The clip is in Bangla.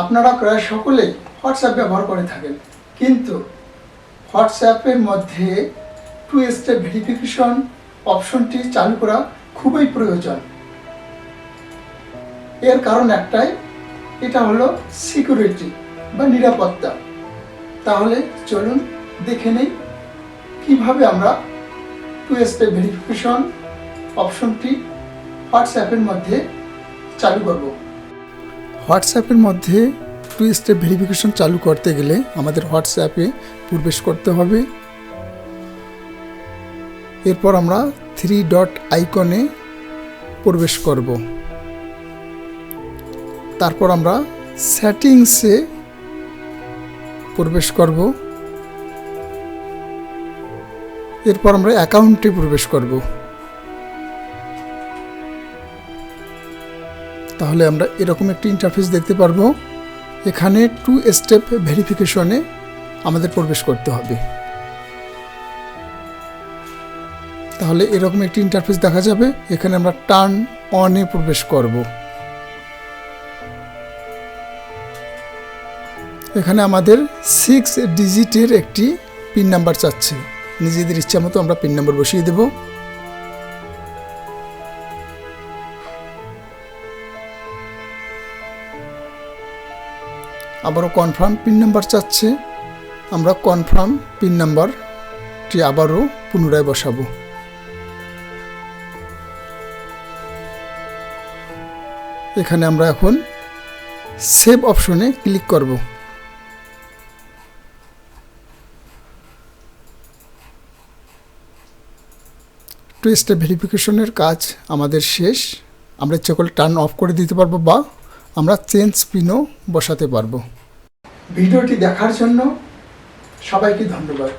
আপনারা প্রায় সকলেই হোয়াটসঅ্যাপ ব্যবহার করে থাকেন। কিন্তু হোয়াটসঅ্যাপের মধ্যে টু স্টেপ ভেরিফিকেশন অপশনটি চালু করা খুবই প্রয়োজন। এর কারণ একটাই, এটা হলো সিকিউরিটি বা নিরাপত্তা। তাহলে চলুন দেখে নেই কীভাবে আমরা টু স্টেপ ভেরিফিকেশন অপশনটি হোয়াটসঅ্যাপের মধ্যে চালু করব। হোয়াটসঅ্যাপের মধ্যে টু স্টেপ ভেরিফিকেশন চালু করতে গেলে আমাদের হোয়াটসঅ্যাপে প্রবেশ করতে হবে। এরপর আমরা থ্রি ডট আইকনে প্রবেশ করব। তারপর আমরা সেটিংসে প্রবেশ করব। এরপর আমরা অ্যাকাউন্টে প্রবেশ করব। তাহলে আমরা এরকম একটি ইন্টারফেস দেখতে পারব। এখানে টু স্টেপ ভেরিফিকেশনে আমাদের প্রবেশ করতে হবে। তাহলে এরকম একটি ইন্টারফেস দেখা যাবে। এখানে আমরা টার্ন অনে প্রবেশ করব। এখানে আমাদের সিক্স ডিজিটের একটি পিন নাম্বার চাচ্ছে। নিজেদের ইচ্ছা মতো আমরা পিন নাম্বার বসিয়ে দেব। আবারও কনফার্ম পিন নাম্বার চাচ্ছে। আমরা কনফার্ম পিন নাম্বারটি আবারও পুনরায় বসাবো। এখানে আমরা এখন সেভ অপশনে ক্লিক করব। টু স্টেপ ভেরিফিকেশনের কাজ আমাদের শেষ। আমরা ইচ্ছে করলে টার্ন অফ করে দিতে পারব বা আমরা চেঞ্জ পিনও বসাতে পারব। ভিডিওটি দেখার জন্য সবাইকে ধন্যবাদ।